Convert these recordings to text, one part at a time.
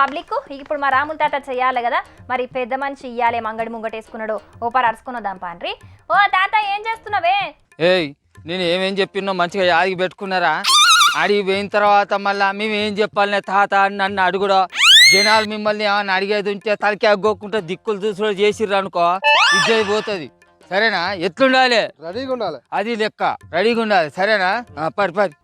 Public ఇప్పుడు మా రాముల తాత చెయ్యాలి కదా మరి పెద్ద మనిషి ఇయ్యాలి మంగడి ముంగటేసుకున్నాడు. ఓ ఓపర్ అరుచుకున్నదాం పాన్రి ఓ తాత ఏం చేస్తున్నావే? ఏయ్ నేను ఏమేం చెప్పినో మంచిగా యాదికి పెట్టుకున్నారా? అడిగి పోయిన తర్వాత మళ్ళా మేము ఏం చెప్పాలనే తాత అని నన్ను అడుగుడు? జనాలు మిమ్మల్ని ఏమన్నా అడిగేది ఉంటే తలకి అగ్గోకుంటే దిక్కులు చూసుడు చేసిర్రు అనుకో ఇది పోతుంది. సరేనా? ఎట్లుండాలి? రెడీగా ఉండాలి అది లెక్క. రెడీగా ఉండాలి సరేనా? ఆ,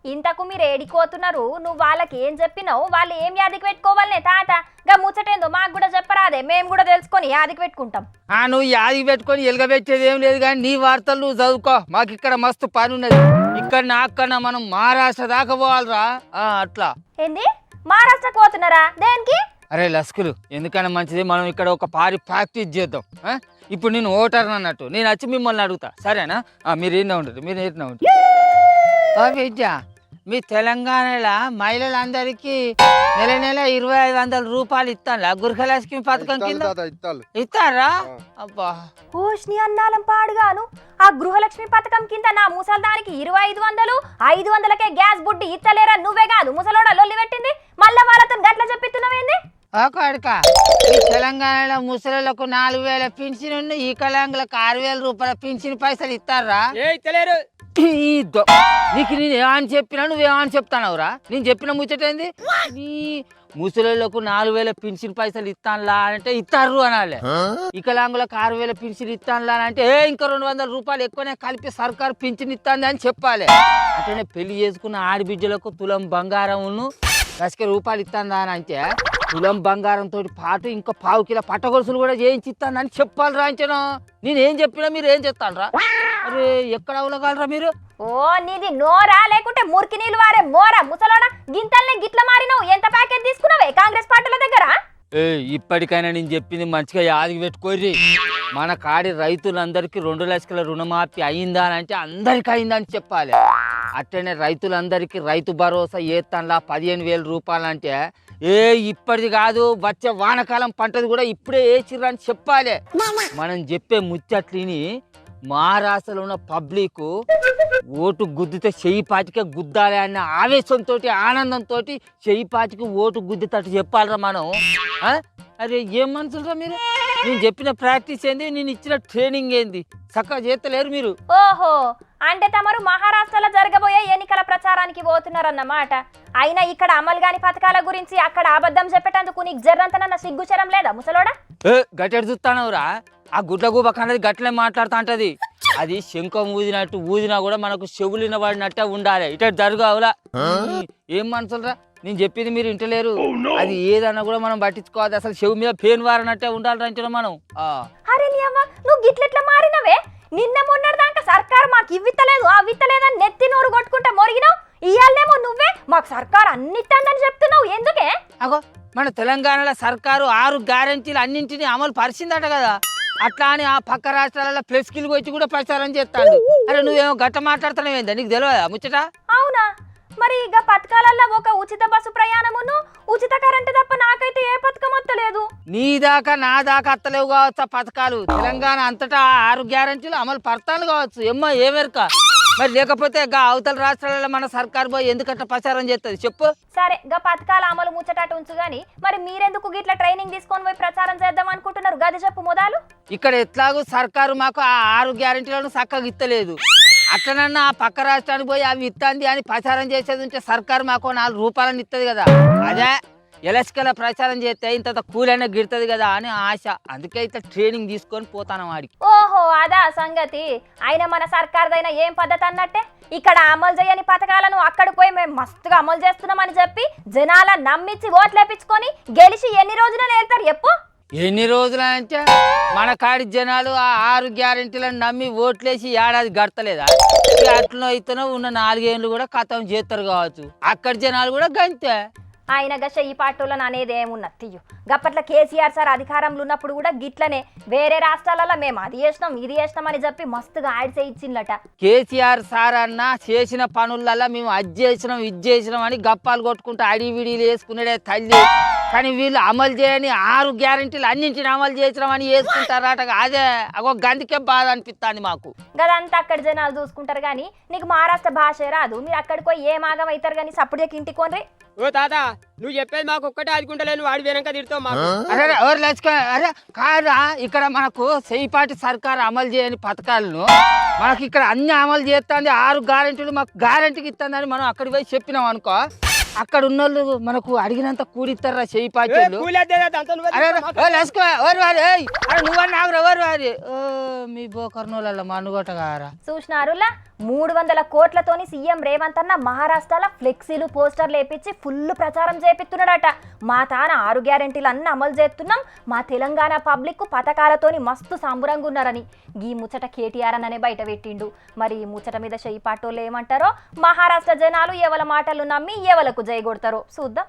ఇంతకు మీరు ఏడికోతున్నారు నువ్వు వాళ్ళకి ఏం చెప్పినావు? వాళ్ళు ఏం యాదికి పెట్టుకోవాలనే తాత. గా ముచ్చటేందో మాకు కూడా చెప్పరాదే. మేము కూడా తెలుసుకొని యాదికి పెట్టుకుంటాం. ఆ నువ్వు యాదికి పెట్టుకొని ఎలగబెట్టేది ఏం లేదు కానీ నీ వార్తలు నువ్వు చదువుకో. మాకు ఇక్కడ మస్తు పని ఉన్నది ఇక్కడ నాకన్నా మనం మహారాష్ట్ర దాకా పోవాలిరా. ఆ, అట్లా. ఏంది? మహారాష్ట్రకు పోతున్నారా? దేనికి? అరే లస్కులు ఎందుకన్నా మంచిది మనం ఇక్కడ ఒక పారి ప్రాక్టీస్ చేద్దాం? ఇప్పుడు నేను ఓటర్ అన్నట్టు. నేను వచ్చి మిమ్మల్ని అడుగుతా. సరేనా? ఆ, మీరు ఏంటో ఉంటుంది మీరు ఏంటో ఉంటుంది ఓ విద్య మీ తెలంగాణలో మహిళలందరికీ నెల నెల ఇరవై ఐదు వందల రూపాయలు ఇస్తాను గృహలక్ష్మి పథకం ఇత్తాలు కింద? ఇస్తారా అబ్బా. ఓష్ని అన్నాలం పాడుగాను. ఆ గృహలక్ష్మి పథకం కింద నా ముసల్దానికి ఇరవై ఐదు వందలు ఐదు వందలకే గ్యాస్ బుడ్డి ఇచ్చలేరా నువ్వే కాదు ముసలోడ లొల్లి పెట్టింది. మళ్ళా వాళ్ళతో గట్ల చెప్పిస్తున్నావేంది? ఓ కొడుక ఈ తెలంగాణలో ముసలిలకు నాలుగు వేల పింఛన్ ఉన్న ఈ కళాంగులకు ఆరు వేల రూపాయల పింఛన్ పైసలు ఇస్తారా? ఈ దొ- నీకు నేను ఏమని చెప్పినా నువ్వేమని చెప్తానవురా? నేను చెప్పిన ముచ్చటేంది నీ ముసలిళ్ళకు నాలుగు వేల పింఛన్ పైసలు ఇస్తానులా అంటే ఇస్తారు అనాలి. వికలాంగులకు ఆరు వేల పింఛన్ ఇస్తానులా అంటే ఏ ఇంకా రెండు వందల రూపాయలు ఎక్కువనే కలిపి సర్కారు పింఛన్ ఇస్తుంది అని చెప్పాలి. అంటే పెళ్ళి చేసుకున్న ఆడబిడ్డలకు తులం బంగారంను లక్ష రూపాయలు ఇస్తాను అని అంటే కులం బంగారంతో పాటు ఇంకా పావు కిలో పట్టగొలుసులు కూడా చేయించి అని చెప్పాలి రాంచను నేనేం చెప్పినా మీరు ఏం చెప్తాను అరే ఎక్కడ అవలగలరా మీరు? ఓ నీది నోరా లేకుంటే మురికి నీళ్ళు వారే మోరా. ముసలోడా గింతల్ని గిట్ల మారిన ఇప్పటికైనా నేను చెప్పింది మంచిగా యాదికి పెట్టుకోర్రి. మన కాడి రైతులందరికీ రెండు లక్షల రుణమాఫీ అయిందా అని అంటే అందరికి అయిందని చెప్పాలి. అట్లనే రైతులందరికీ రైతు భరోసా ఏతన్లా పదిహేను వేల రూపాయలు అంటే ఏ ఇప్పటిది కాదు వచ్చే వానకాలం పంటది కూడా ఇప్పుడే వేసిర్రు అని చెప్పాలి. మనం చెప్పే ముచ్చట్లిని మహారాష్ట్రలో ఉన్న పబ్లిక్ ఓటు గుద్దితే చెయ్యి పాటికే గుద్దాలి అన్న ఆవేశంతో ఆనందంతో చెయ్యి పాటికి ఓటు గుద్దితట్టు చెప్పాలరా మనం? అరే ఏం మనుషులరా మీరు? నేను చెప్పిన ప్రాక్టీస్ ఏంది? నేను ఇచ్చిన ట్రైనింగ్ ఏంది? చక్కగా చేస్తలేరు మీరు. ఓహో అంటే తమరు మహారాష్ట్రలో జరగబోయే ఎన్నికల ప్రచారానికి పోతున్నారన్నమాట. అయినా ఇక్కడ అమలు కాని పథకాల గురించి అక్కడ అబద్ధం చెప్పేటందుకు నీకు జర్రంతనన్న సిగ్గుచరం లేదా ముసలోడా? గట్టెడు చూస్తానవురా. ఆ గుడ్ల గూబ కన్నది గట్లనే మాట్లాడుతా అంటది. అది శంఖం ఊదినట్టు ఊదినా కూడా మనకు చెవులిన పడినట్టే ఉండాలి. ఇట జరుగు అవులా ఏం మనుషులరా నేను చెప్పింది మీరు ఇంటలేరు అది ఏదన్నా కూడా మనం పట్టించుకోవాలి అసలు చెవు మీద పేను వారనట్టే ఉండాలి రంచడం మనం. అరే నువ్వు గిట్లెట్లా మారినవే? నిన్న మొన్నటి దాకా సర్కార్ మాకు ఇవ్విత్తలేదు ఆ విత్తలేదని నెత్తి నోరు కొట్టుకుంటా మొరిగినావు? ఇయ్యాలేమో నువ్వే? మాకు సర్కార్ అన్నిత్తందని చెప్తున్నావు ఎందుకే? అగో మన తెలంగాణలో సర్కారు ఆరు గ్యారంటీలు అన్నింటినీ అమలు పరిచిందట కదా. అట్లా అని ఆ పక్క రాష్ట్రాలలో ప్లస్ కిలు వచ్చి కూడా ప్రచారం చేస్తాడు. అరే నువ్వేమో గట్ట మాట్లాడుతున్నావు ఏందా నీకు తెలియదా ముచ్చట? అవునా? మరి ఇక పథకాలల్లో ఒక ఉచిత బస్సు ప్రయాణమును ఉచిత కరెంటు తప్ప నాకైతే ఏ పథకం వత్తలేదు నీ దాకా నా దాకా అత్తలేవు కావచ్చు పథకాలు? తెలంగాణ అంతటా ఆరు గ్యారంటీలు అమలు పడతాను కావచ్చు. ఏమ్మా ఏమెరక మరి లేకపోతే గా అవతల రాష్ట్రాలలో మన సర్కారు పోయి ఎందుకట్లా ప్రచారం చేస్తుంది? చెప్పు. సరే గా పథకాల అమలు ముచ్చటాటు ఉంచు గాని మరి మీరెందుకు గిట్ల ట్రైనింగ్ తీసుకొని పోయి ప్రచారం చేద్దాం అనుకుంటున్నారు? గది చెప్పు మొదలు. ఇక్కడ ఎట్లాగో సర్కారు మాకు ఆ ఆరు గ్యారంటీలను చక్కగా ఇత్తలేదు అట్లనన్నా ఆ పక్క రాష్ట్రానికి పోయి అవి ఇత్తంది అని ప్రచారం చేసేది ఉంటే సర్కారు మాకు నాలుగు రూపాయలని ఇస్తుంది కదా. అదే. ఎలక్ట్రికల్ ప్రచారం చేస్తే ఇంత కూలైనా గిడుతుంది కదా అని ఆశ. అందుకే ఇట్లా ట్రైనింగ్ తీసుకొని పోతాను వాడికి. ఓహో అదా సంగతి. అయినా మన సర్కార్దైనా ఏం పద్ధతి అన్నట్టే? ఇక్కడ అమలు చేయని పథకాలను అక్కడ పోయి మేము మస్తుగా అమలు చేస్తున్నామని చెప్పి జనాల నమ్మించి ఓట్లేపించుకొని గెలిచి ఎన్ని రోజులు వెళ్తారు చెప్పు? ఎన్ని రోజులు అంటే మన కాడి జనాలు ఆ ఆరు గ్యారెంటీలను నమ్మి ఓట్లేసి ఏడాది గడతలేదా? అట్లనో ఇతనో ఉన్న నాలుగేళ్ళు కూడా కథం చేస్తారు కావచ్చు. అక్కడ జనాలు కూడా గంతే. ఆయన గష ఈ పార్టీలను అనేది ఏమున్నది? తీయు గప్పట్ల కేసీఆర్ సార్ అధికారంలో ఉన్నప్పుడు కూడా గిట్లనే వేరే రాష్ట్రాలలో మేము అది చేసినాం ఇది చేసినాం అని చెప్పి మస్తుగా ఆడిసే ఇచ్చిందట కేసీఆర్ సార్ అన్న చేసిన పనులలో మేము అది చేసినాం ఇది చేసినాం అని గప్పాలు కొట్టుకుంటూ అడివిడీలు వేసుకునేడే తల్లి. కానీ వీళ్ళు అమలు చేయని ఆరు గ్యారెంటీలు అన్నింటిని అమలు చేసినామని వేసుకుంటారట. అదే అగో గందికే బాధ అనిపిస్తుంది మాకు. గదంతా అక్కడ జనాలు చూసుకుంటారు కానీ నీకు మహారాష్ట్ర భాష రాదు. మీరు అక్కడికి పోయి ఏ మాగం అవుతారు కానీ సప్పుడుకి ఇంటికి కొనరి ఓ తాత నువ్వు చెప్పేది మాకు ఒక్కటే ఆదుకుంటలేను. వాడి వెనక తిడతావు మాకు. అరే ఎవరు లచ్చుకో అరే కాదా ఇక్కడ మనకు చేయిపాటి సర్కార్ అమలు చేయని పథకాలను మనకి ఇక్కడ అన్ని అమలు చేస్తుంది ఆరు గ్యారెంటీలు మాకు గ్యారెంటీకి ఇస్తుందని మనం అక్కడికి పోయి చెప్పినాం అనుకో. అక్కడ ఉన్న వాళ్ళు మనకు అడిగినంత కూడిస్తారా వారి ఓ మీ చూసినారులా? మూడు వందల కోట్లతోని సీఎం రేవంత్ అన్న మహారాష్ట్రలో ఫ్లెక్సీలు పోస్టర్లు వేపించి ఫుల్ ప్రచారం చేపిస్తున్నాడట. మా తాన ఆరు గ్యారెంటీలు అన్ని అమలు చేస్తున్నాం. మా తెలంగాణ పబ్లిక్ పథకాలతోని మస్తు సంబురంగా ఉన్నారని. ఈ ముచ్చట కేటీఆర్ అనే బయట పెట్టిండు. మరి ఈ ముచ్చట మీద చెయ్యి పాటోళ్ళు ఏమంటారో? మహారాష్ట్ర జనాలు ఎవల మాటలు నమ్మి ఎవలకు జై కొడతారో చూద్దాం.